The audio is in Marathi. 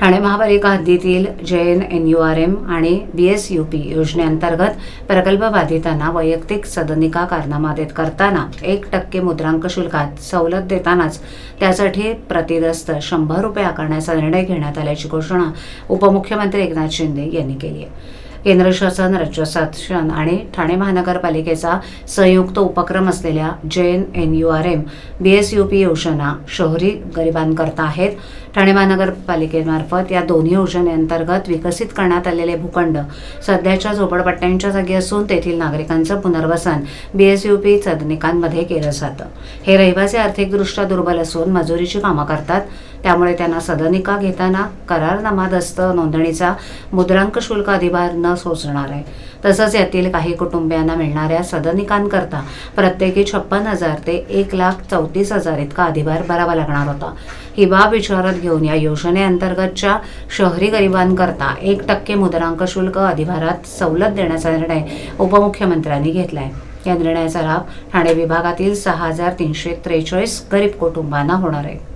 ठाणे महापालिका हद्दीतील J N N U R M आणि बी एस यू पी योजनेअंतर्गत प्रकल्प बाधितांना वैयक्तिक सदनिका कारनामा देत करताना एक टक्के मुद्रांक शुल्कात सवलत देतानाच त्यासाठी प्रतिदस्त शंभर रुपये आकारण्याचा निर्णय घेण्यात आल्याची घोषणा उपमुख्यमंत्री एकनाथ शिंदे यांनी केली आहे. केंद्र शासन राज्य शासन आणि ठाणे महानगरपालिकेचा संयुक्त उपक्रम असलेल्या J N N U R M B S U P योजना शहरी गरिबांकरता आहेत. ठाणे महानगरपालिकेमार्फत या दोन्ही योजनेअंतर्गत विकसित करण्यात आलेले भूखंड सध्याच्या झोपडपट्ट्यांच्या जागी असून तेथील नागरिकांचं पुनर्वसन बी एस यू पी सदनिकांमध्ये केलं जातं. हे रहिवासी आर्थिकदृष्ट्या दुर्बल असून मजुरीची कामं करतात. त्यामुळे त्यांना सदनिका घेताना करारनामा दस्त नोंदणीचा मुद्रांक शुल्क अधिभार न सोसणार आहे. तसंच यातील काही कुटुंबियांना मिळणाऱ्या सदनिकांकरता प्रत्येकी छप्पन हजार ते एक लाख चौतीस हजार इतका अधिभार भरावा लागणार होता. ही बाब विचारात घेऊन या योजनेअंतर्गतच्या शहरी गरिबांकरता एक टक्के मुद्रांक शुल्क अधिभारात सवलत देण्याचा निर्णय उपमुख्यमंत्र्यांनी घेतला आहे या निर्णयाचा लाभ ठाणे विभागातील सहा हजार तीनशे त्रेचाळीस गरीब कुटुंबांना होणार आहे.